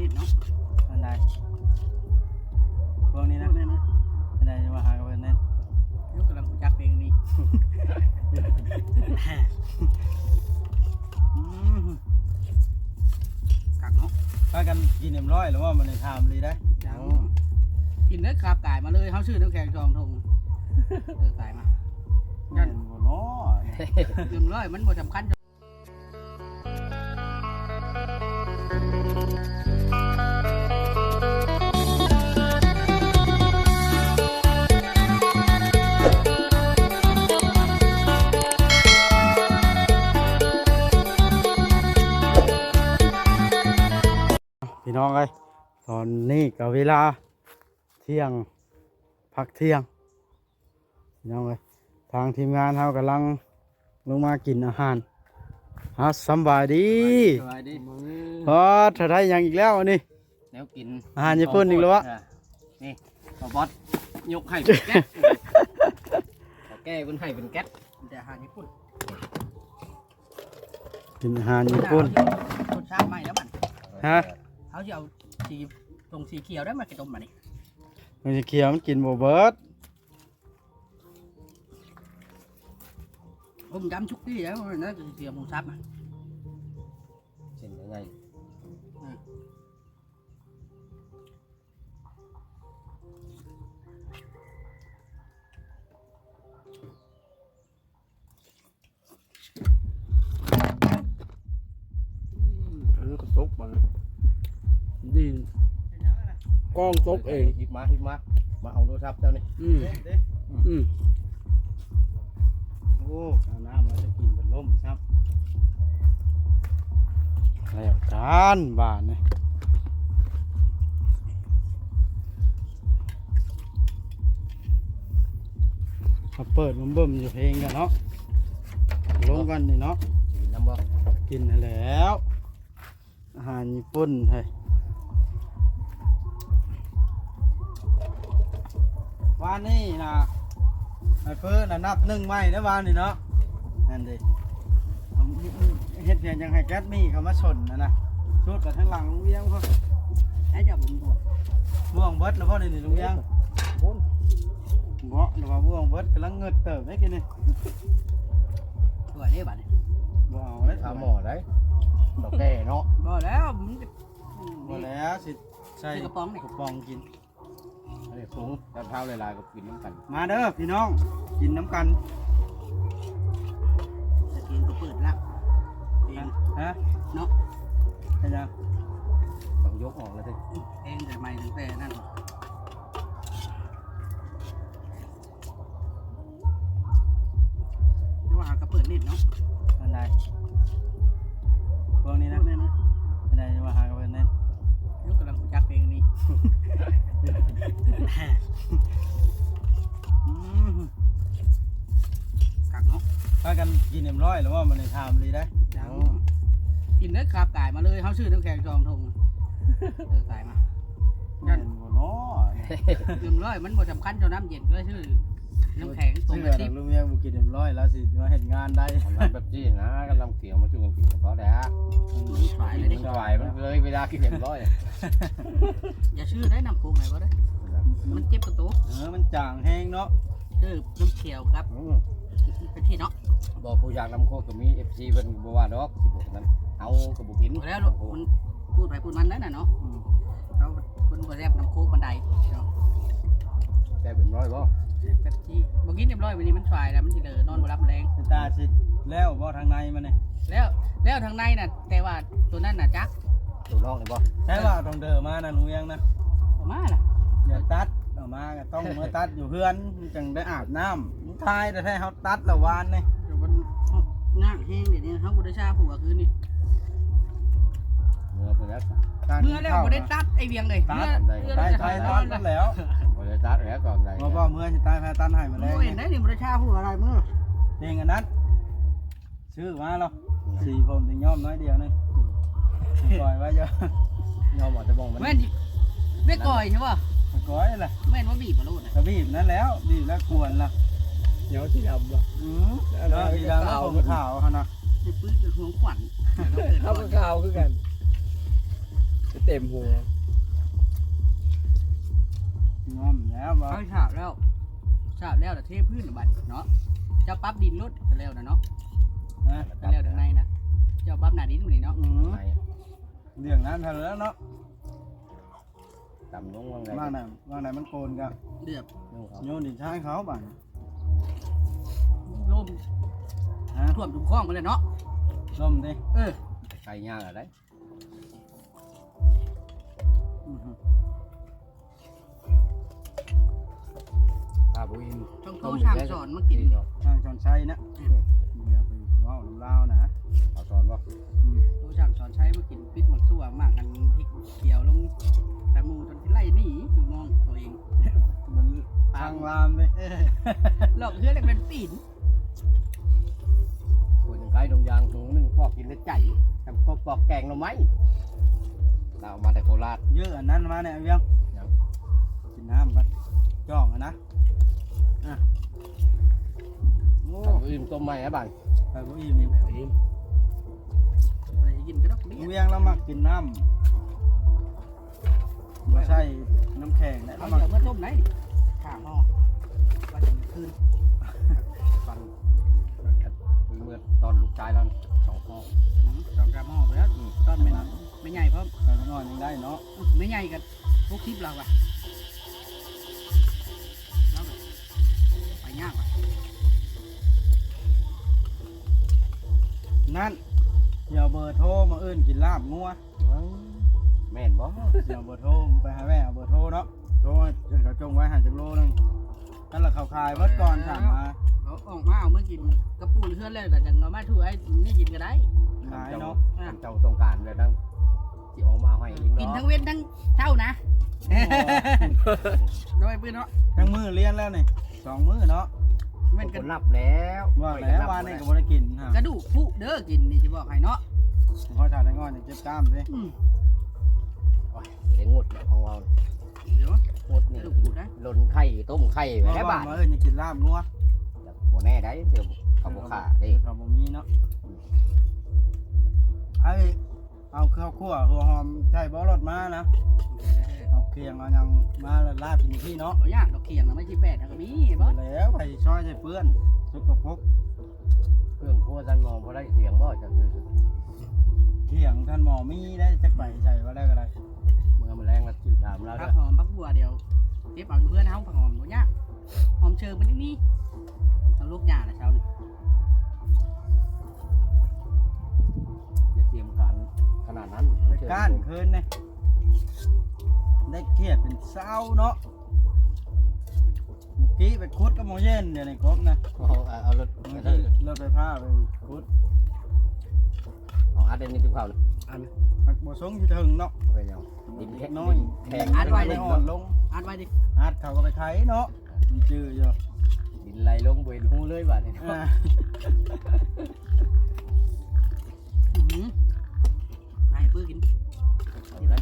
นิดเนาะอันใดพวกนี้นะนั่นนั่นอันใดจะมาหากับเพิ่นเน่นยกกำลังจักเพลงนี้อืมกักเนาะพากันกินเอ็มร้อยหรือว่ามันในไทม์เลยได้จังกินเนื้อขาบไก่มาเลยเขาชื่อน้ำแข็งจองทงเออไก่มายันบ่เนาะเรื่องเลยมันบ่สำคัญ พี่น้องเอ้ยตอนนี้ก็เวลาเที่ยงพักเที่ยงพี่น้องเอ้ยทางทีมงานเรากำลังลงมากินอาหารฮะสำบายดีสวัสดีพอถ้าได้หยังอีกแล้วอันนี่แนวกินอาหารญี่ปุ่นอีกแล้ววะนี่บอบอสยกให้เป็นแก๊สขอแก้คุณให้เป็นแก๊สแต่อาหารญี่ปุ่นกินอาหารญี่ปุ่นรสชาติใหม่แล้วมันฮะ เขาจะเอาสีตรงสีเขียวได้มากินต้มมานี่มันจะเคี้ยวมันกินโบเบิร์ดผมจำชุกที่แล้วนั่นคือเสียหมูซับอะเช่นยังไงอันนั้นก็ซกมา ดีกล้องซกเองหยิบมาหยิบมา มาเอาโทรศัพท์เจ้านี่อืมอืมโอ้เอาน้ำมาจะกินเป็นล่มครับแล้วการบ้านนี่มาเปิดมันเบิ่มอยู่เพลงกันเนาะลงกันนี่เนาะกินน้ำบ่กินให้แล้วอาหารญี่ปุ่นเฮ้ยานนี่นะไอ้เพิ่นน่ะนับหนึ่งไม้นะวานนี่เนาะนั่นดิผมเฮ็ดเพียงยังให้แก๊สมีเขามาชนนะนะชุดกับทั้งหลังลุงเวียงพ่อให้เจ้าผมบอกบ่วงเบิดแล้วพ่อนี่นี่ลุงเวียงพุ่นบ่หรือว่าบ่วงเบิดกำลังเงิดเติบได้กินนี่ตัวนี้บัดนี้บ่เอาได้ถามหมอได้ดอกแก่เนาะบ่แล้วผมบ่แล้วสิใส่ใส่กระป๋องนี่กระป๋องกิน อันนี้สูงแต่เท้าลายๆก็กินน้ำกันมาเด้อพี่น้อง กินน้ำกันสกินก็เปิดละเองฮะเนาะเห็นยังต้องยกออกเลยสิเองแต่ไม่ถึงแต่นั่นจะว่าหากระเปิดนิดเนาะากันกินเอ็มร้อยหรือว่ามันในไทม์เลยได้จังกินเนื้อขาบไก่มาเลยเขาชื่อน้ำแข็งจองทงเออไก่มายันบ่เนาะเรื่องเลยมันบ่สำคัญเท่าน้ำเย็นก็ชื่อน้ำแข็งตรงเชื่กอระตินะบลุงเมียบุกินเอ็มร้อยแล้วสิมาเห็นงานได้ทำงานแบบจี้นะกำลังเกี่ยวมาจุ่กันกินก็ได้มันฝ่ายเลยมัดินสบายมันเลยเวลากินเรียบร้อยอย่าชื่อได้น้ำโคกไหนวะเด้อมันเจ็บกระตุกเออมันจางแห้งเนาะชื่อน้ำเขียวครับอืม เป็นที่เนาะบอกผู้อยากนำโคกก็มี FC เป็นบัวาดอกสิบนั้นเอากระบุกินแล้วมันพูดไปพูดมันนั่นน่ะเนาะอืมเขาคนบ่แซ่บน้ำโคกบันไดเนาะได้เป็นร้อยบ่แบบที่บ่กินเรียบร้อยวันนี้มันฝ่ายแล้วมันสิเดอนอนบ่รับแรงเป็นตาสิแล้วบ่ทางในมันนี่แล้วแล้วทางในน่ะ แต่ว่าตัวนั้นน่ะจักตัวนอกนี่บ่ใช่ว่าต้องเดินมานะลุงเวียงนะออกมาล่ะอย่าตัดออก มาก็ต้องมาตัดอยู่เพื่อนจังได้อาบน้ำมึงทายแต่ให้เขาตัดละวานนี่เดี๋ยวมันง่างแห้งเดี๋ยวนี้เขาบ่ได้ชาผัวคืนนี่เมื่อเพิ่นแล้วตัดเมื่อแล้วบ่ได้ตัดไอเวียงเลยตัเมื่ดอเมื่อตายเราจะตายนตัอดนนั่นแล้วบ่ได้ตัดแล้วก่อนได้บ่บ่เมื่อสิตายแพ้ตันให้มาแล้วโอ้ยเห็นได้นี่บ่ได้ชาผัวอะไรเมื่อเพลงอันนั้นชื่อมาแล้วสีผมถึงย่อมน้อยเดียวนึงปล่อยไว้เยอะยอมอาจจะมองมันแม่นไม่ก่อยใช่ป่ะ ก้อยแหละแม่นว่าบีบมาโลดน่ะกระบีบนั่นแล้วบีบแล้วกวนละเหนียวที่ดำบ่อืมแล้วสีดำแล้วผมขาวเขานะไอ้ปื้ดกับห่วงขวัญเอาก็ข่าวคือกันเตเต็มหัวงอมแล้วว่าเขาฉาบแล้วฉาบแล้วแต่เทพื้นน่ะบัดเนาะเจ้าปรั๊บดินรถก็แล้วนะเนาะนะก็แล้วทางในนะเจ้าปรั๊บหน้าดินมันนี่เนาะอืมไหนเรื่องนั้นทันแล้วเนาะ ตำลงว่างไงว่างไหนว่างไหนมันโกนก็เดือบนุ่งเขาโยนดินชายเขาบ้านล่มฮะท่วมจุ่มคลองมาเลยเนาะล่มดิเออไก่ย่างอะไรอื้อหือตาบุอินต้องโตช่างสอนมากินทางชอนชัยนะอย่าไปว้าวน้ำลาวนะเขาสอนว่าโตช่างสอนใช้มากินปิดหมักทั่วมากกันพริกเกี่ยวลง มองตัวเองมันทางลามเลยเออหลอกเพื่อนเลยเป็นปีนคุยถึงไก่ดงยางถุงหนึ่งปอกกินได้ใจทำก็ปอกแกงหน่อไม้เราเอามาแต่โคราชเยอะอันนั้นมาเนี่ยเวียงยังกินน้ำกันจ้องอะนะอะโอ้ตาบุอินต้มใหม่อะบังไปบ่อิ่มอิ่มอะไรกินก็ต้องเบี้ยเวียงเรามักกินน้ำ ไม่ใช่น้ำแข็งนะเขาเรามักเดี๋ยวเมื่อต้มไหนข้าห่อว่าจะมีคืนฟันเมื่อตอนลูกชายเราสองพ่ออืมสองกระหม้อไปแล้วตอนไม่ไม่ใหญ่เพราะเราต้องนอนยังได้เนาะไม่ใหญ่กันพวกคลิปเราอะแล้วแบบไปยากว่ะนั่นเดี๋ยวเบอร์โทรมาเอื้นกินลาบงัว แม่นบ่เดี๋ยวเบอร์โทรไปหาแม่เอาเบอร์โทรเนาะโทรเขาจงไว้หาจักโลนึงนั่นแหละเขาขายวัดก่อนถามมาเราออกมาเอาเมื่อกินกระปูนเพื่อนเลยแต่จังเอามาถูไอ้นี่กินก็ได้ขายเนาะทำเจ้าต้องการเลยนั่งที่ออกมาให้ยิงกินเนาะทั้งเว้นทั้งเท่านะโดยปืนเนาะทั้งมือเลี้ยนแล้วนี่สองมือเนาะเว้นกักันนนับแล้วว่าแล้วว่านี่ก็บ่ได้กินฮะกระดูกผู้เด้อกินนี่จะบอกให้เนาะขอถ่ายได้งอนอย่าเจ็บกล้ามสิ อืมเสียงงดแบบของเราเดี๋ยวงดกนี่ระดูกผู้นะลนไข่ต้มไข่ไปว่าแล้วว่าบาทมาเอิ้นอย่ากินลาบงัวบ่แน่ได้เดี๋ยวเขาบ่ขาได้เขาบ่มีเนาะไอ้เอาข้าวคั่วหัวหอมใช่บ่รถมานะเอาเคียงเอาหยังมาแล้วลาบกินที่เนาะเอายากดอกเขียงนะไม่ใช่แปดนะก็มีบอสแล้วไปช่อยใส่เปื้อนสกปรกเครื่องครัวท่านมองบ่ได้เสียงบ่จังซื่อเคียงท่านหมอมีได้จักไปใส่ว่าได้ก็ได้ เมื่อมันแรงแล้วจืดถามเราผัเด้กอหอมผักบัวเดี๋ยวเก็บเอาอยู่เพื่อนเฮาผักหอมตัวยากหอมเชิงมันนี่นี่ทางลูกหญ้าละเช้านี่อย่าเตรียมการขนาดนั้นไปก้านคืนนี่ได้เครียดเป็นเศร้าเนาะเมื่อกี้ไปคุดกับโมเย็นเดี๋ยวนี้ครบนะเอาเอาเอารถเมื่อเอากี้รถไฟฟ้าไปคุดเอาอัดเดนนี่ทุกเขาเลย หักบ่สงที่ถึงเนาะเอาไปยังดินแข็งน้อยแข็งอัดไว้เลยอ่อนลงอัดไว้ดิอัดเขาก็ไปไถเนาะมันจื้ออยู่ดินไหลลงเวนหูเลยบาดนี้อ่าอื้อหือให้ปื้อกินเอาได้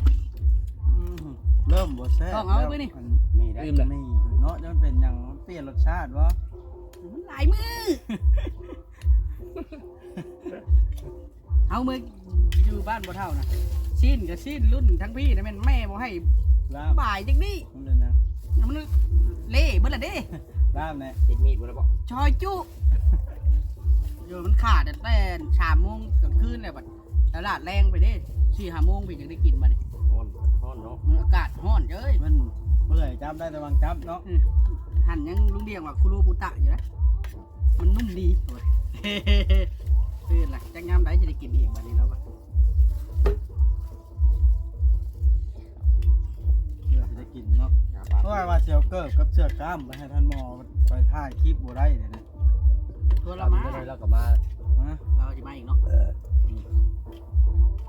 อืมเริ่มบ่แซ่บต้องเอาไว้นี่อัมีได้นี่เนาะจะมันเป็นอย่างมันเปลี่ยนรสชาติวะมันหลายมือ เอามืออยู่บ้านบ่เท่านะสิ้นกับสิ้นรุ่นทั้งพี่นะแม่นแม่บ่ให้ลาบบ่ายจังนี้มันเป็นหยังมันเล่เบิ่ละเด้ลาบเนี่ยติดมีดบ่ได้บ่ชอยจุเดี๋ยวมันขาดแต่แต่สามโมงกลางคืนเลยบัดตลาดแรงไปเด้สี่ห้าโมงพี่ยังได้กินมาเนี่ยฮ้อนฮ้อนเนาะมันอากาศร้อนเจ้ยมันเมื่อยจับได้แต่วางจับเนาะอืมหั่นยังลุงเดียงว่าคุโรบุตะอยู่นะมันนุ่มดี โอ้ยคือล่ะจังยามใดจะได้กินอีกบัดนี้แล้วปะเพื่อจะได้กินเนาะเพราะว่าว่าเซียวเกิบกับเสือกล้ามไปให้ท่านหมอไปถ่ายคลิปบ่ได้เลยนะตัวเราละมาเลยแล้วก็มาฮะเราจะมาอีกเนาะ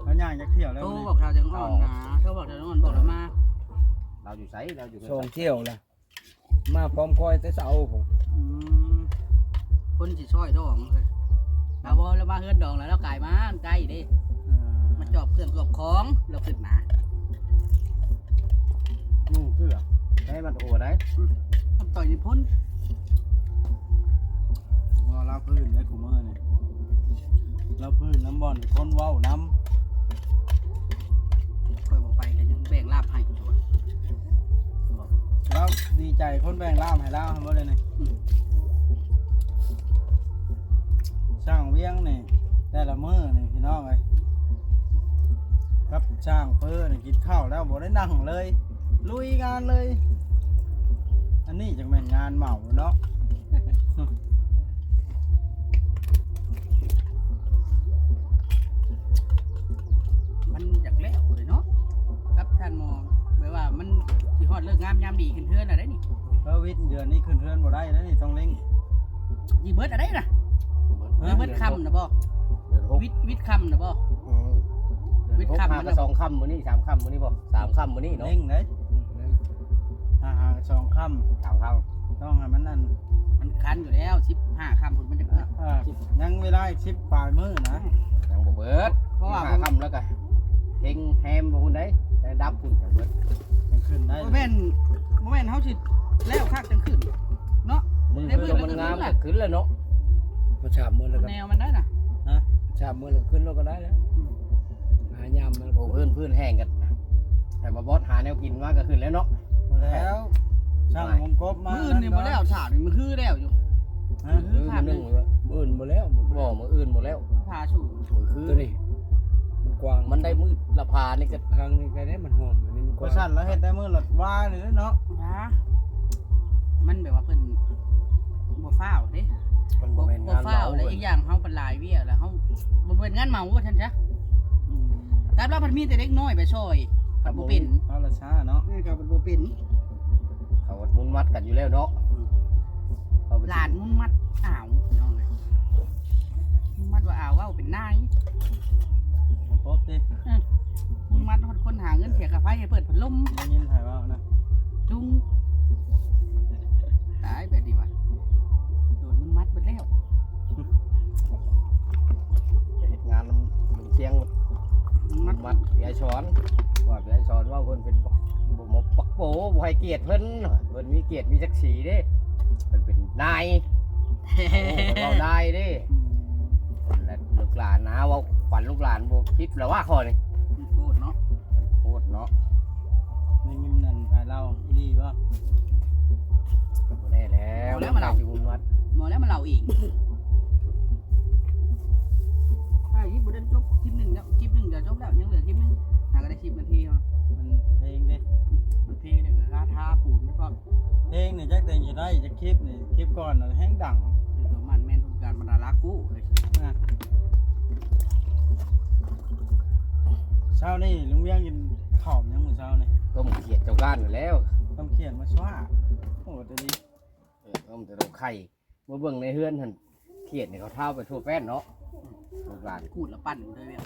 แล้วย่างจะเที่ยวแล้วโทรนี่บอกเราจะอ่อนนะโทรบอกเราจะอ่อนบอกเรามา เราอยู่ไสเราอยู่ส่งเที่ยวละมาพร้อมคอยแต่เสาผมอืมคนสิซอยดองเลย เราบอเรามาเฮือนดองแล้วเราขายมามันไกลเดิมาจอบเครื่องรอบของเราขึ้นมางูเพื่อได้บัตรโอได้ทำต่อยนิพ้นรอลาพื้นได้กูเมื่เนี่ลาพื้นน้ำบอลคนว่าวน้ำคอยบอกไปแต่ยังแบ่งลาบให้ตัวำแล้วดีใจคนแบ่งลาบให้ล่ามทำบ่ได้ไง ช่างเวียงนี่แต่ละมื้อนี่พี่น้องเลยครับช่างเพ้อนี่กินข้าวแล้วบ่ได้นั่งเลย ลุยงานเลย อันนี้จังเป็นงานเหมาเนาะ เดือนหกวิทวิทคำนะบ่ อืมเดือนวิทย์หกค่ำหามันก็สองค่ำมื้อนี้สามค่ำมื้อนี้บ่สามค่ำมื้อนี้เนาะเร่งเลยหาหาสองค่สามค่ำต้องให้มันนั่นมันคันอยู่แล้วสิบห้าคำผลมันจะเกิดอ่ายังเวลาอีกสิบปลายมื้อนะำยังบ่เบิดเพราะว่า ห้าค่ำแล้วก็เฮงแฮมบ่ฮู้ได้แต่ดับพุ่นจังเบิดยังขึ้นได้โมเมนโมเมนเขาสิแล้วคักจังขึ้น เนาะมือได้เบิดเพิ่นมันงามก็ขึ้นแล้วเนาะมาฉาบมือแล้วก็แนวมันได้น่ะ ฉาบมือแล้วขึ้นแล้วก็ได้แล้วหายามมันโอ้พื้นพื้นแห้งกัน แต่บ่บอสหาแนวกินมาก็ขึ้นแล้วเนาะหมดแล้วช่างวงกบมามืออื่นนี่บ่ได้เอาฉาบนี่มันคือแล้วอยู่ฮะมือนึงเลยอื่นหมดแล้วบ่มืออื่นหมดแล้วพาสู่มือคือตัวนี้มันกว้างมันได้มือละพานี่ก็ทางนี้ก็ได้มันหอมอันนี้มันกก็ว้างสั่นแล้วเฮ็ดได้มื้อละว่านี่เนาะพามันแบบว่าเพิ่นบ่ฟ้าวเด้ มันบ่บ่แม่นบ่งานฟ้าวเมาแล้วอีกอย่างเฮาเป็นหลายเวียแล้วเฮาบ่เป็นงานเมาว่าท่านจ้ะแต่เรามันมีแต่เด็กน้อยไปช่วยกับบ่เป็นเอาละช้าเนาะนี่ก็บ่เป็นเขาก็มุนมัดกันอยู่แล้วเนาะเอไปหลานมุ่นมัดอ้าวพี่น้องเลยมุ่นมัดว่าอ้าวเว่าเป็นนายครบดิมุ่นมัดฮอดคนหาเงินเสียกับไฟให้เปิดพัดลมได้ยินไผว่านะจุงตายแบบดีว่ะโดนมุ่นมัด เบิดแล้วไปเฮ็ดงานนำมันเชียงมุ่นมัมัดดมัดเปียช้อนว่าเปียช้อนว่าเพิ่นเป็นบ่หมกปักโปบ่ให้เกียรติเพิ่นเพิ่นมีเกียรติมีศักดิ์ศรีเด้เพิ่นเป็นนายโอ้เพิ่นเว้านายเด้และลูกหลานนะเว่าขวัญลูกหลานบ่คิดแล้วว่าข้อนี่โคตรเนาะโคตรเนาะได้ยินนั่นไผเล่า อีดีบ่บ่แน่แล้ว สิมุนมัดหมอแล้วมันเล่าเองไอ้ยี่บุได้จบคลิปหนึ่งแล้วคลิปหนึ่งเดี๋ยวจบแล้วยังเหลือคลิปหนึ่งหาก็ได้คลิปนาทีเนาะมันเพลงดิมันเพลงเนี่ยก็ราทาปูนแล้วก็เพลงนี่จักแต่งจะได้จะคลิปนี่คลิปก่อนน่ะแห้งดังคือตัวมันแม่นทุกการบรรดารักกู้เลยนะเช้านี่ลุงเวียงกินข้าวยังมื้อเช้านี่ก็มึงเกียรติเจ้าก้านอยู่แล้วต้องเขียนมาช่ว่า โอ้แต่ดีเออต้มแต่ตัวไข่เมื่อเบิ่งในเฮือนหันเขียดเนี่ยเขาเท่าไปทั่วแป้นเนาะลูกหลานกูดแล้วปั่นเลยเนี่ย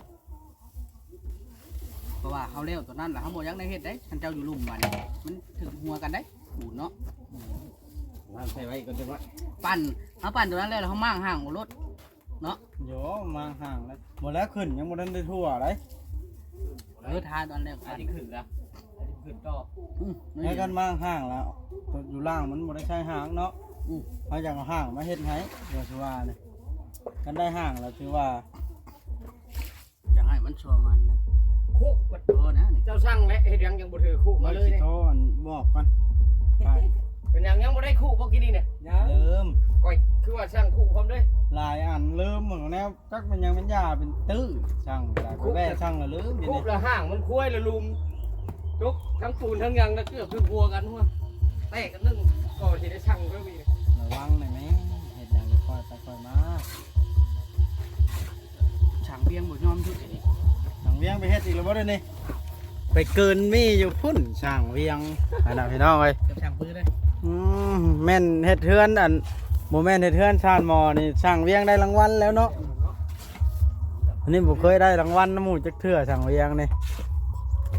เพราะว่าเขาเลี้ยวตัวนั้นแหละเขาบอกยังในเฮ็ดได้ท่านเจ้าอยู่ลุ่มมันมันถึงหัวกันได้ปูนเนาะน้ำใส่ไว้ก็จะว่าปั่นเขาปั่นตัวนั้นแล้วเขามั่งห่างรถโยมาห่างแล้วหมดแล้วขึ้นยังบ่ทันได้ทั่วเลยเออทาตอนแรกอันปั่นนี้ขึ้นละอันนี้ ขึ้นต่ออืมให้กันมาห่างแล้วตัวอยู่ล่างมันบ่ได้ใช้ห่างเนาะอืมเขาอยากเอาห่างมาเฮ็ดให้เดี๋ยวสิว่าเนี่ยกันได้ห่างแล้วถือว่าจะให้มันชัวร์มันนะคุกเออนะนี่เจ้าช่างและเฮ็ดยังยังบ่ถือคุกมามาเลเลยยเนี่ยโทรอันบอกก่อนไปเป็นยังยังบ่ได้คุกบ่กินนี่เนี่ยเริ่มก้อยคือว่าช่างคุกพร้อมเด้วยหลายอันเริ่มเหมือนแนวจักมันยังเป็นยาเป็นตื้อช่างหลายไปแว่ช่างและลืมเดี๋ยวคุนี้กละห่างมันคุ้ยละลุม ทุกทั้งปูนทั้งหยังแล้วเกือบคือพัวกันหัวแตกกันนึงก็สิได้ช่างก็มีระวังหน่อยแม่เฮ็ดหยังค่อยไปค่อยมาช่างเบียงบ่ยอมหยุดเลยช่างเวียงไปเฮ็ดอีกแล้วบ่เด้อนี่ไปเกินมีอยู่พุ่นช่างเวียงอันน่ะพี่น้องเอ้ยกับช่างปื้อเลยอืมแม่นเฮ็ดเทือนอันบ่แม่นเฮ็ดเทือนชาญหมอนี่ช่างเวียงได้รางวัลแล้วเนาะอันนี้บ่เคยได้รางวัลน้ำหมู่จักเทื่อช่างเวียงนี่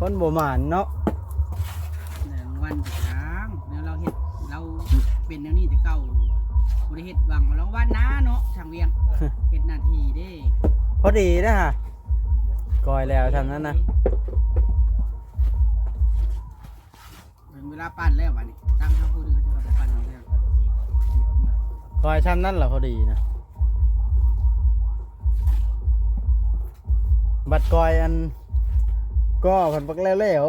คนบ่หมานเนาะในรางวัลช้างแล้วเราเฮ็ดเราเป็นแนวนี้แต่เก่าบริเฮ็ดหวังว่าเราว่าน้าเนาะช่างเวียงเฮ็ดหน้าที่เด้พอดีนะฮะกอยแล้วทำนั้นนะเป็นเวลาปั่นแล้วบัดนี้ตั้งเขาพูดก็จะเอาไปปั่นเอาแล้วกอยทำนั้นเหรอพอดีนะบัดกอยอัน ก็ผันปักแล้วแล้ว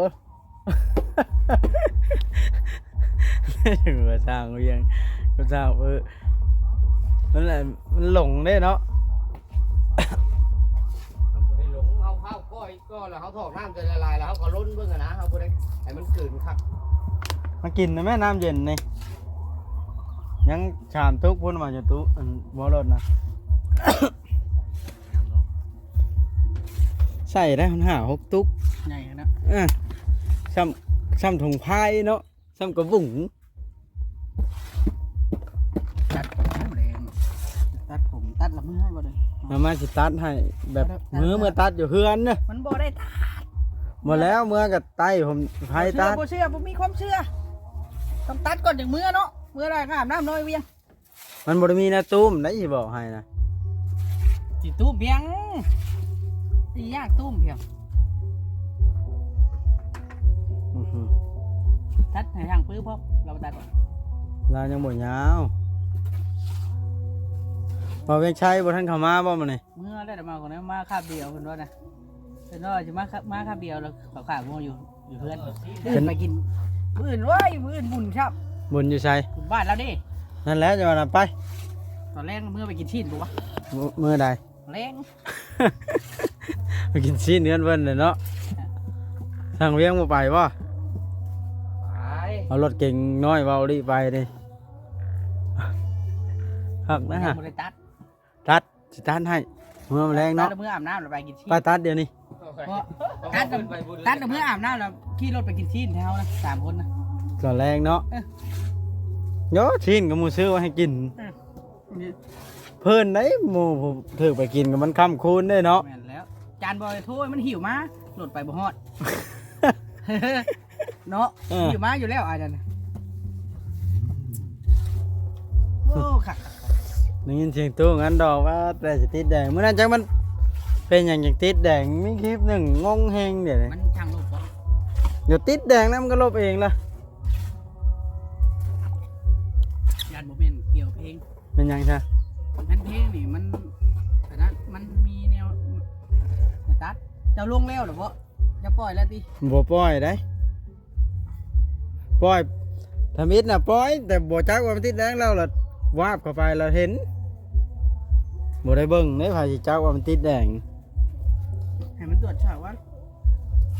ถึงว่าสร้างเวียงก็สร้างเออมันแหละมันหลงได้เนาะมันบ่ได้หลงเอาข้าวก้อยก็แล้วเขาถอกน้ำจะละลายแล้วเขาก็ล้นเบิ่งอะนะเขาบ่ได้ให้มันกลืนครับมากินนะแม่น้ำเย็นนี่ยังชามทุกพุ่นมาอยู่ตุอันบ่รถนะ ใส่ได้หันหาหกตุก ใหญ่นะอะซ้ำซ้ำถุงพายเนาะซ้ำกระบุ๋งตัดผมแรงตัดผมตัดละมือให้บ่เลยเอามาสิตัดให้แบบมือเมื่อตัดอยู่เฮือนเนาะมันบ่ได้ตัดหมดแล้วเมื่อกับไตผมพายตัดบ่เชื่อบ่มีความเชื่อต้องตัดก่อนอย่างมือเนาะมืออะไรก็อาบน้ำน้อยเวียงมันบ่ได้มีหนะตุ้มได้สิบอกให้นะสิตุ้มเพียงสิยากตุ้มเพียง อื้อหือตัดให้ทางปื้อพอเราตัดก่อนเรายังบ่ยาวบ่เวียงชัยบ่ทันเข้ามาบ่มื้อนี้เมื่อได้แต่มาคนนี้มาคาบเดียวเพิ่นว่านะเพิ่นว่าสิมาคามาคาบเดียวแล้วเขาขางัวอยู่อยู่เพื่อนอื่นไปกินมื้ออื่นเว้ยมื้ออื่นบุญครับบุญอยู่ชัยบุญบ้านแล้วดินั่นแหละจะว่าน่ะไปตอนแรกเมื่อไปกินชิ้นปุ๊วะมื้อมื้อใด แรง ไปกินชิ้นเนื้อนเพิ่นเลยเนาะทางเวียงบ่ไปบ่ไป เอารถเก่งน้อยเว้าดิไปดิหักนะฮะบ่ได้ตัดตัดสิตัดให้เมื่อแมลงเนาะตัดแล้วเมื่ออาบน้ำแล้วไปกินชิ้นไปตัดเดี๋ยวนี้เพราะตัดแล้วตัดแล้วเมื่ออาบน้ำแล้วขี่รถไปกินชิ้นแถวนะสามคนนะก่อนแรงเนาะเอ้ยโยชิ้นกับหมูซื้อไว้ให้กินนี่เพิ่นได้หมูผมถือไปกินกับมันค่ำคูณได้เนาะแม่นแล้วจานบอยโทษมันหิวมาหลดไปบ่ฮอด เนาะเออหิวมาอยู่แล้วอาจารย์โอ้ค่ะได้ยินเสียงตู้งั้นดอกว่าแต่สิติดแดงเมื่อนั้นจังมันเป็นอย่างอย่างติดแดงมีคลิปหนึ่งงงแฮงเดี๋ยวนี้มันช่างลบบ่เดี๋ยวติดแดงแล้วมันก็ลบเองละยานบ่เป็นเกี่ยวเพลงเป็นหยังใช่มันเพลงนี่มันแต่นั้นมันมีแนวให้ตัดเจ้าลงแล้วเหรอบ่จะปล่อยแล้วติบ่ปล่อยได้ ปล่อยทำอิดน่ะปล่อย แต่บ่จักว่ามันติดแดงแล้วล่ะวาบเข้าไปเราเห็นบ่ได้เบิ่งได้ไผสิจักว่ามันติดแดงให้มันตรวจสอบว่า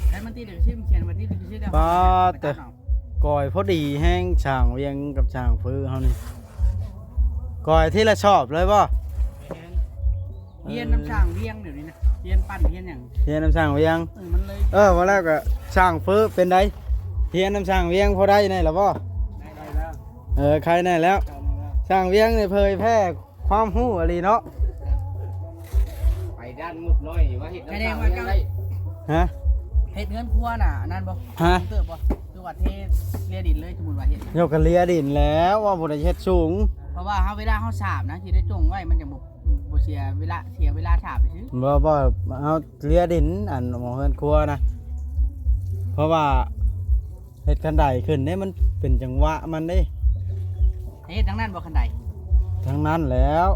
ให้มันติดเดี๋ยวชื่อมันเขียนว่าติดเดี๋ยวชื่อเดียวปาดไปแต่ตัดเอากอยพอดีแห้งช่างเวียงกับช่างฟื้อเฮานี่กอยที่ละชอบเลยบ่เฮียนน้ำช่างเลี้ยงเดี๋ยวนี้นะเฮียนปั้นเฮียนอย่างเฮียนน้ำช่างเวียงเออมันเลยเออมาแล้วก็ช่างฟื้อเป็นไดเฮียนน้ำช่างเวียงพอได้แน่ล่ะบ่ได้ได้แล้วเออใครแน่แล้วได้แล้วช่างเวียงนี่เผยแพร่ความรู้อะไรเนาะไปด้านมุดน้อยว่าเฮ็ดน้ำตาลยังได้ฮะเฮ็ดเงินครัวน่ะอันนั่นบ่ฮะเติบบ่คือว่าเทเลียดินเลยสมมุติว่าเฮ็ดยกกระเลียดินแล้วว่าบ่ได้เฮ็ดสูง เพราะว่าเฮาเวลาเฮาสาบนะสิได้จงไว้มันจะบ่บ่เสียเวลาเสียเวลาสาบไปซื้อบ่บ่เอาเลียดินอันหมองเฮือนครัวนะเพราะว่า เฮ็ดคันใดขึ้นเนี่ยมันเป็นจังหวะมันเด้เฮ็ดทั้งนั้นบ่คันใดทั้งนั้นแล้ว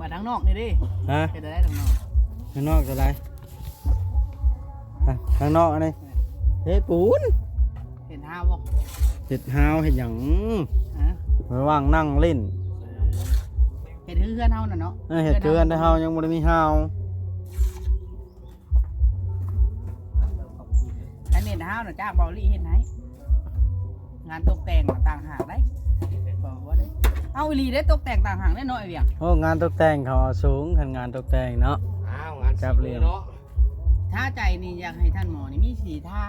มาทางนอกนี่ดิฮะเฮ็ดได้ทางนอกข้างนอกจะไรอะข้างนอกอันนี้เฮ็ดปูนเห็นห้าวบ่เฮ็ดฮาวเฮ็ดหยังฮะระหว่างนั่งเล่นเฮ็ดคือเฮือนเฮาน่ะเนาะเออเฮ็ดเกินแต่เฮายังบ่ได้มีฮาว ห้าวน่ะจ้างเบาลี่เฮ็ดให้งานตกแต่งน่ะต่างหากได้บอกว่าได้เอาอีหลีได้ตกแต่งต่างหากได้เนาะไอ้เวียงโอ้งานตกแต่งเขาเอาสูงคันงานตกแต่งเนาะ อ้าวงานจับเรียงเนาะถ้าใจนี่อยากให้ท่านหมอนี่มีสีท่า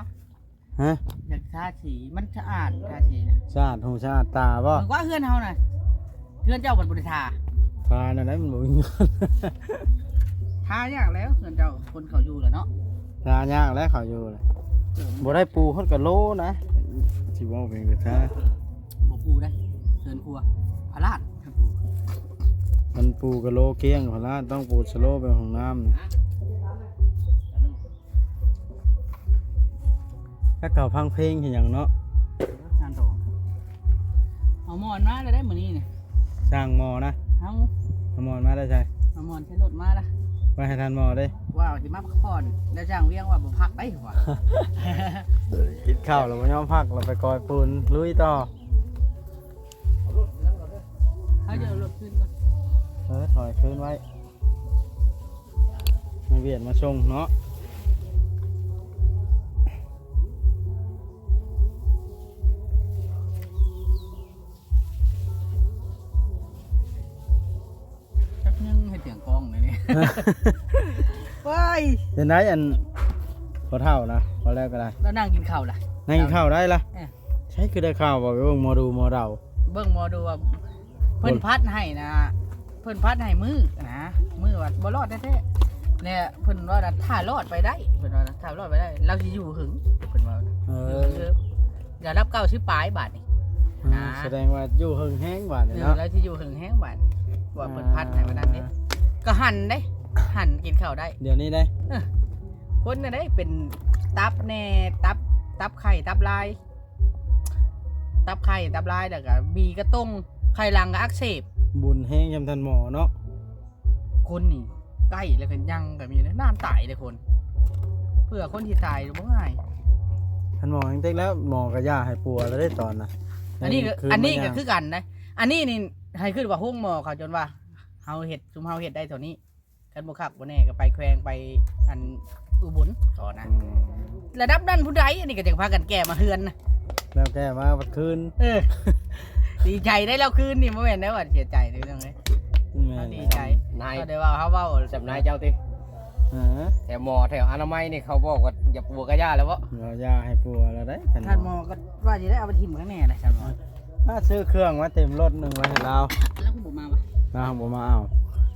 ฮะอยากท่าสีมันสะอาดท่าสีนะชาติหูชาติตาบ่เหมือนว่าเฮือนเฮาน่ะเฮือนเจ้าบัดบ่ได้ทาทานอะไรมันบ่มีเงิน ทายากแล้วเฮือนเจ้าคนเขาอยู่แหละเนาะ ทายากแล้วเขาอยู่เลย บ่ได้ปูฮอดกะโลนะสิเว้าเพียงแต่ทาบ่ปูได้เฮือนครัวพระราชครับปูมันปูกะโลเกี้ยงพนละต้องปูสโลไปห้องน้ำนี่ถ้าเก่าพังเพลงเห็นอย่างเนาะงานต่อเอาหมอนมาเลยได้มื้อนี้นี่สร้างหมอนะเฮาเอาหมอนมาได้ใช่เอาหมอนใช้รถมาละ ไปให้ทันหมอเด้ ว่าสิมาพักผ่อนแล้วจ้างเวียงว่าบ่พักได้ว่ะกินข้าวแล้วบ่ยอมพักเราไปกอยปูนลุยต่อเขาจะเอารถขึ้นก่อนเออถอยคืนไว้มาเวียนมาชงเนาะ เลยนี่ว้ายเป็นไรอันพอเท่านะพอแล้วก็ได้แล้วนั่งกินข้าวล่ะ นั่งกินข้าวได้ละเอ้ยใช่คือได้ข้าวบอกว่าโมดูโมเราเบิ่งหมอดูว่าเพิ่นพัดให้นะ เพิ่นพัดให้มือนะมือว่าบ่รอดแท้ๆเนี่ยเพิ่นว่าน่ะถ้ารอดไปได้เพิ่นว่าน่ะถ้ารอดไปได้ เราสิอยู่หึงเพิ่นว่าเอเออออย่ารับเก้าชื่อปลายบาทนี่นะแสดงว่าอยู่หึงแห้งหวานเออเนาะแล้วที่อยู่หึงแห้งบาทนี่ว่าเพิ่นพัดให้มานั้นเด้ ก็หั่นเด้หั่นกินข้าวได้ เดี๋ยวนี้ได้คนน่ะได้เป็นตับแน่ตับ ตับไข่ตับลาย ตับไข่ตับลายแล้วก็บีกระต้งไข่หลังก็อักเสบบุญแห้งยำทันหมอเนาะคนนี่ใกล้แล้วก็ยังก็มีนะน้ำตายเลยคน เพื่อคนที่ตายบ่ง่ายทันหมอจริงๆแล้วหมอก็ย่าให้ปัวแล้วได้ตอนนะอันนี้ก็คือันนี้มัก็ยังคือกันนะ อันนี้นี่ให้ขึ้นว่าห้องหมอเขาจนว่าเฮาเห็ดซุมเฮาเห็ดได้เท่านี้กันบ่คักบ่แน่ก็ไปแขวงไปอันอุบลก่อนนะอืมระดับนั้นผู้ใดอันนี้ก็จะพากันแก้มาเฮือนนะแล้วแกมาวัดคืนเออ ดีใจได้แล้วคืนนี่บ่แม่นได้ว่าเสียใจในเรื่องเลยแม่เขานดีใจนายเขาได้ว่าเขาเว้าจำนายเจ้าติเออแถวหมอแถวอนามัยนี่เขาบอกว่าอย่าปลูกกระยาแล้ววะเราย่าให้ปัวแล้วได้ทันท่านหหมมออก็ว่าจะได้เอาไปทิ่มข้างแน่นะท่านหมอถ้าซื้อเครื่องมาเต็มรถหนึ่งไว้ให้เรา แล้วคุณบ่มาวะผมมาเอา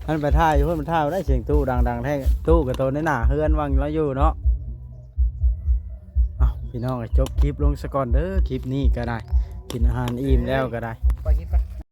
ท่านไปท่ายอยู่เพื่อนไปท่ายได้เสียงตู้ดังๆแท้ตู้กับตัวในหน้าเฮือนวังแล้วอยู่เนาะเอาพี่น้องจบคลิปลงสก่อนเด้อคลิปนี้ก็ได้ กินอาหารอิ่มแล้วก็ได้